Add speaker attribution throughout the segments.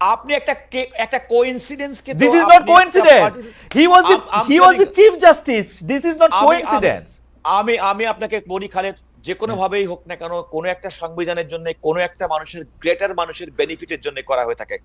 Speaker 1: আপনি একটা একটা কোইন্সিডেন্স কে
Speaker 2: coincidence.
Speaker 1: party-
Speaker 2: He was the
Speaker 1: আম- I'm
Speaker 2: he was the
Speaker 1: telling-
Speaker 2: chief justice. This is not
Speaker 1: আমি- আমি আপনাকে বলি খালেদ যে কোনো ভাবেই হোক না কেন কোনো একটা সংবিধানের জন্য কোনো একটা মানুষের গ্রেটার মানুষের বেনিফিটের জন্য করা হয়ে থাকে।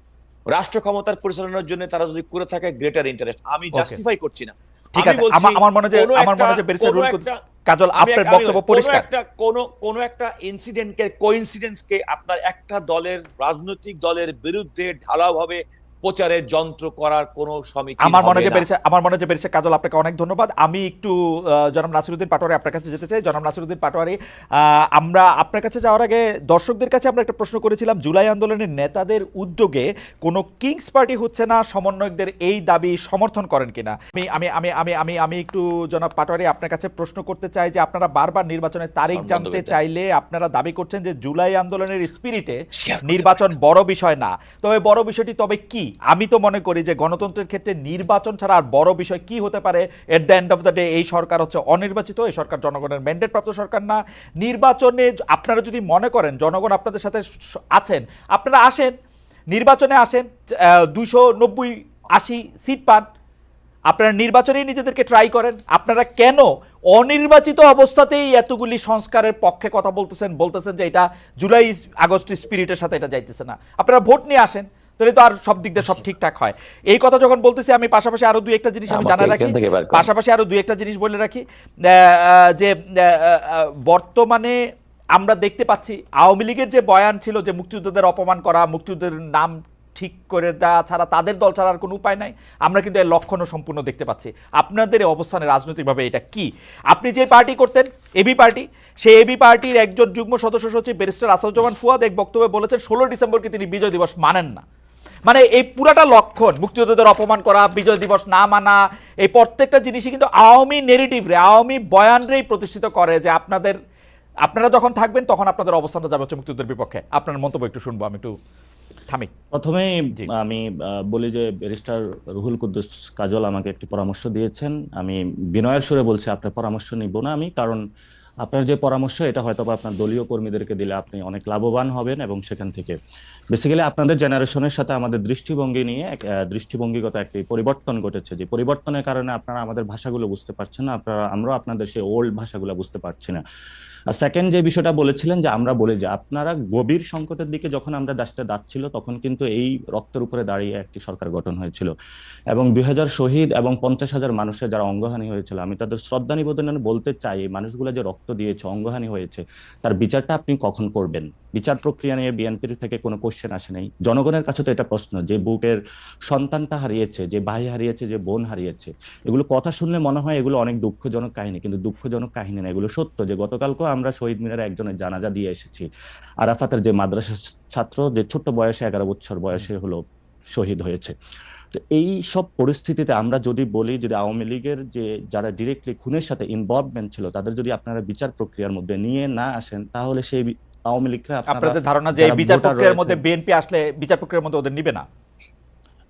Speaker 1: রাষ্ট্র ক্ষমতার পরিচালনার জন্য তারা যদি করে থাকে গ্রেটার ইন্টারেস্ট আমি জাস্টিফাই করছি না।
Speaker 2: ঠিক আছে।
Speaker 1: বলছি,
Speaker 2: আমার মনে হয় আমার মনে হয় রুল
Speaker 1: একটা-
Speaker 2: কাজল আপনার বক্তব্য
Speaker 1: কোনো
Speaker 2: পরিষ্কার
Speaker 1: একটা কোন কোন একটা ইনসিডেন্টকে কোইনসিডেন্সকে আপনার একটা দলের রাজনৈতিক দলের বিরুদ্ধে ঢালাওভাবে প্রচারের যন্ত্র করার কোনো সমিতি
Speaker 2: আমার মনে হয় যে। ব্যারিস্টার আমার মনে হয় যে ব্যারিস্টার কাজল আপনাকে অনেক ধন্যবাদ। আমি একটু জনাব নাসিরুদ্দিন পাটোয়ারি আপনার কাছে যেতে চাই। জনাব নাসিরুদ্দিন পাটোয়ারি আমরা আপনার কাছে যাওয়ার আগে দর্শকদের কাছে আমরা একটা প্রশ্ন করেছিলাম। জুলাই আন্দোলনের নেতাদের উদ্যোগে কোনো কিংস পার্টি হচ্ছে না সমন্বয়কদের এই দাবি সমর্থন করেন কিনা? আমি আমি আমি আমি আমি আমি একটু জনাব পাটোয়ারি আপনার কাছে প্রশ্ন করতে চাই যে আপনারা বারবার নির্বাচনের তারিখ জানতে চাইলে আপনারা দাবি করছেন যে জুলাই আন্দোলনের স্পিরিটে নির্বাচন বড় বিষয় না। তবে বড় বিষয়টি তবে কি? আমি তো মনে করি যে গণতন্ত্রের ক্ষেত্রে নির্বাচন ছাড়া আর বড় বিষয় কি হতে পারে at the end of the day এই সরকার হচ্ছে অনির্বাচিত, এই সরকার জনগণের ম্যান্ডেট প্রাপ্ত সরকার না। নির্বাচনে আপনারা যদি মনে করেন, জনগণ আপনাদের সাথে আছেন, আপনারা আসেন, নির্বাচনে আসেন দুশো নব্বই আশি সিট পান, আপনারা নির্বাচনেই নিজেদেরকে ট্রাই করেন। আপনারা কেন অনির্বাচিত অবস্থাতেই এতগুলি সংস্কারের পক্ষে কথা বলতেছেন বলতেছেন যে এটা জুলাই, আগস্ট স্পিরিটের সাথে এটা যাইতেছে না। আপনারা ভোট নিয়ে আসেন তাহলে তো আর সব দিক দিয়ে সব ঠিকঠাক হয়। এই কথা যখন বলতেছি আমি পাশাপাশি আরও দুই একটা জিনিস আমি জানা রাখি। পাশাপাশি আরও দুই একটা জিনিস বলে রাখি। যে বর্তমানে আমরা দেখতে পাচ্ছি আওয়ামী লীগের যে বয়ান ছিল যে মুক্তিযোদ্ধাদের অপমান করা মুক্তিযোদ্ধাদের নাম ঠিক করে দেওয়া ছাড়া তাদের দল ছাড়া আর কোনো উপায় নাই আমরা কিন্তু এর লক্ষণও সম্পূর্ণ দেখতে পাচ্ছি। আপনাদের এই অবস্থানে রাজনৈতিকভাবে এটা কি? আপনি যে পার্টি করতেন এবি পার্টি সেই এবি পার্টির একজন যুগ্ম সদস্য সচিব ব্যারিস্টার আসাদুজ্জামান ফুয়াদ এক বক্তব্যে বলেছেন ষোলো ডিসেম্বরকে তিনি বিজয় দিবস মানেন না। মানে এই পুরাটা লক্ষণ মুক্তিযোদ্ধাদের অপমান করা বিজয় দিবস না মানা এই প্রত্যেকটা জিনিসই কিন্তু আওয়ামী নেগেটিভ রে আওয়ামী বয়ানরেই প্রতিষ্ঠিত করে যে আপনাদের আপনারা যখন থাকবেন তখন আপনাদের অবস্থানটা যাবে হচ্ছে মুক্তিযুদ্ধের বিপক্ষে। আপনার মন্তব্য একটু শুনব আমি একটু থামি।
Speaker 3: প্রথমেই
Speaker 2: জি।
Speaker 3: আমি বলি যে ব্যারিস্টার রুহুল কুদ্দুস কাজল আমাকে একটি পরামর্শ দিয়েছেন। আমি বিনয়ের সুরে বলছি আপনার পরামর্শ নিব না আমি কারণ আপনার যে পরামর্শ, এটা হয়তো আপনার দলীয় কর্মীদেরকে দিলে আপনি অনেক লাভবান হবেন এবং সেখান থেকে। বেসিক্যালি আপনাদের জেনারেশনের সাথে আমাদের দৃষ্টিভঙ্গি নিয়ে দৃষ্টিভঙ্গিগত একটি পরিবর্তন ঘটেছে। যে পরিবর্তনের কারণে আপনারা আমাদের ভাষাগুলো বুঝতে পারছেন না, আপনারা, আমরাও আপনাদের সেই ওল্ড ভাষাগুলো বুঝতে পারছি না। আর সেকেন্ড যে বিষয়টা বলেছিলেন যে আমরা বলি যে আপনারা গভীর সংকটের দিকে যখন আমরা দেশটা যাচ্ছিল তখন কিন্তু এই রক্তের উপরে দাঁড়িয়ে একটি সরকার গঠন হয়েছিল। এবং দুই হাজার শহীদ এবং পঞ্চাশ হাজার মানুষের যারা অঙ্গহানি হয়েছিল, আমি তাদের শ্রদ্ধা নিবেদন বলতে চাই, এই মানুষগুলো যে রক্ত দিয়েছে, অঙ্গহানি হয়েছে, তার বিচারটা আপনি কখন করবেন? বিচার প্রক্রিয়া নিয়ে বিএনপির থেকে কোনো কোশ্চেন আসে নাই। জনগণের কাছে তো এটা প্রশ্ন, যে বুকের সন্তানটা হারিয়েছে, যে ভাই হারিয়েছে, যে বোন হারিয়েছে, এগুলো কথা শুনলে মনে হয় এগুলো অনেক দুঃখজনক কাহিনী, কিন্তু দুঃখজনক কাহিনী না, এগুলো সত্য যে গতকালকেও আমরা শহীদ মিনারে একজনের জানাজা দিয়ে এসেছি। আরাফাতের যে মাদ্রাসা ছাত্র যে ছোট্ট বয়সে এগারো বছর বয়সে হলো শহীদ হয়েছে। তো এই সব পরিস্থিতিতে আমরা যদি বলি যদি আওয়ামী লীগের যে যারা ডিরেক্টলি খুনের সাথে ইনভলভমেন্ট ছিল তাদের যদি আপনারা বিচার প্রক্রিয়ার মধ্যে নিয়ে না আসেন তাহলে সেই আওয়ামী লীগরা
Speaker 2: আপনাদের ধারণা যে বিচার প্রক্রিয়ার মধ্যে বিএনপি আসলে বিচার প্রক্রিয়ার মধ্যে ওদের নিবে না?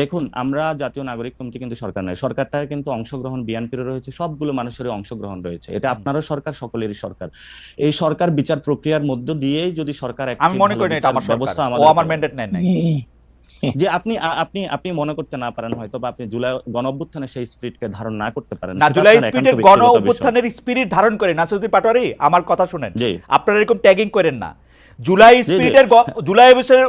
Speaker 3: দেখুন আমরা জাতীয় নাগরিক কমিটি কিন্তু সরকার নয়। সরকারটা কিন্তু অংশগ্রহণ বিএনপির রয়েছে সবগুলো মানুষেরই অংশগ্রহণ রয়েছে। এটা আপনারও সরকার সকলেরই সরকার। এই সরকার বিচার প্রক্রিয়ার মধ্য দিয়েই যদি সরকার
Speaker 2: আমি মনে করি এটা আমার
Speaker 3: ব্যবস্থা
Speaker 2: ও আমার ম্যান্ডেট নেয় নাই।
Speaker 3: যে আপনি আপনি আপনি মনে করতে না পারেন হয়তো বা আপনি জুলাই গণ অভ্যুত্থানে সেই স্পিরিটকে ধারণ না করতে পারেন।
Speaker 2: না জুলাই স্পিরিটের গণ অভ্যুত্থানের স্পিরিট ধারণ করে নাসিরুদ্দিন পাটোয়ারি আমার কথা শুনেন। আপনারা এরকম ট্যাগিং করেন না। জুলাই। স্পিরিটের জুলাই অবস্থানের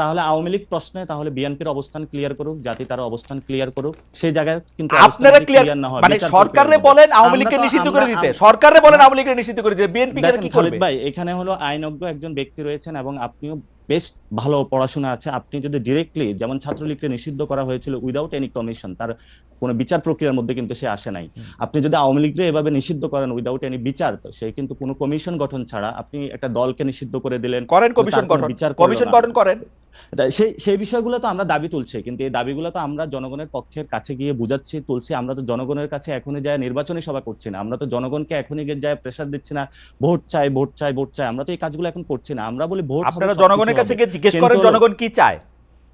Speaker 3: তাহলে আওয়ামী লীগ প্রশ্নে তাহলে বিএনপির অবস্থান ক্লিয়ার করুক জাতি তার অবস্থান ক্লিয়ার করুক। সেই জায়গায় কিন্তু
Speaker 2: আপনারা ক্লিয়ার
Speaker 3: না হয়,
Speaker 2: মানে সরকারে বলেন আওয়ামী লীগকে নিষিদ্ধ করে দিতে। সরকারে বলেন আওয়ামী লীগকে নিষিদ্ধ করে দিতে। বিএনপি কি করবে?
Speaker 3: ভাই এখানে হলো আইনজ্ঞ একজন ব্যক্তি রয়েছেন এবং আপনিও বেশ ভালো পড়াশোনা আছে। আপনি যদি ডিরেক্টলি যেমন ছাত্রলীগকে নিষিদ্ধ করা হয়েছিল উইদাউট এনি কমিশন তার কোনো বিচার প্রক্রিয়ার মধ্যে কিন্তু সে আসে নাই। আপনি যদি আওয়ামী লীগকে এভাবে নিষিদ্ধ করেন উইদাউট এনি বিচার তো সে কিন্তু কোনো কমিশন গঠন ছাড়া আপনি একটা দলকে নিষিদ্ধ করে দিলেন
Speaker 2: করেন কমিশন গঠন।
Speaker 3: বিচার
Speaker 2: কমিশন গঠন করেন।
Speaker 3: সেই সেই বিষয়গুলো তো আমরা দাবি তুলছি কিন্তু এই দাবিগুলো তো আমরা জনগণের পক্ষের কাছে গিয়ে বুঝাচ্ছি তুলছি। আমরা তো জনগণের কাছে এখনই যায় নির্বাচনী সভা করছি না। আমরা তো জনগণকে এখনই গিয়ে যায় প্রেশার দিচ্ছি না ভোট চাই ভোট চাই ভোট চাই। আমরা তো এই কাজগুলো এখন করছি না। আমরা বলি ভোট
Speaker 2: আপনারা জনগণের কাছে গিয়ে জিজ্ঞেস করেন জনগণ কি চায়।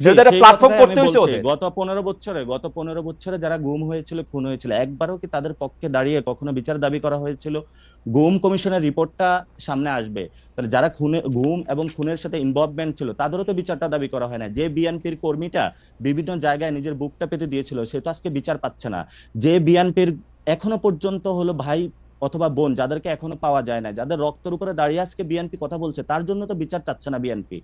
Speaker 3: জি,
Speaker 2: প্ল্যাটফর্ম করতে হয়েছে ওদের।
Speaker 3: গত পনেরো বছরে গত পনেরো বছরে যারা গুম হয়েছিল খুন হয়েছিল একবারও কি তাদের পক্ষে দাঁড়িয়ে কখনো বিচার দাবি করা হয়েছিল? গুম কমিশনের রিপোর্টটা সামনে আসবে। তাহলে যারা খুনে গুম এবং খুনের সাথে ইনভলভমেন্ট ছিল তাদেরও তো বিচারটা দাবি করা হয় না। যে বিএনপির কর্মীটা বিভিন্ন জায়গায় নিজের বুকটা পেতে দিয়েছিল সে তো আজকে বিচার পাচ্ছে না। যে বিএনপির এখনও পর্যন্ত হলো ভাই অথবা বোন যাদেরকে এখনও পাওয়া যায় না যাদের রক্তের উপরে দাঁড়িয়ে আজকে বিএনপি কথা বলছে তার জন্য তো বিচার চাচ্ছে না বিএনপি।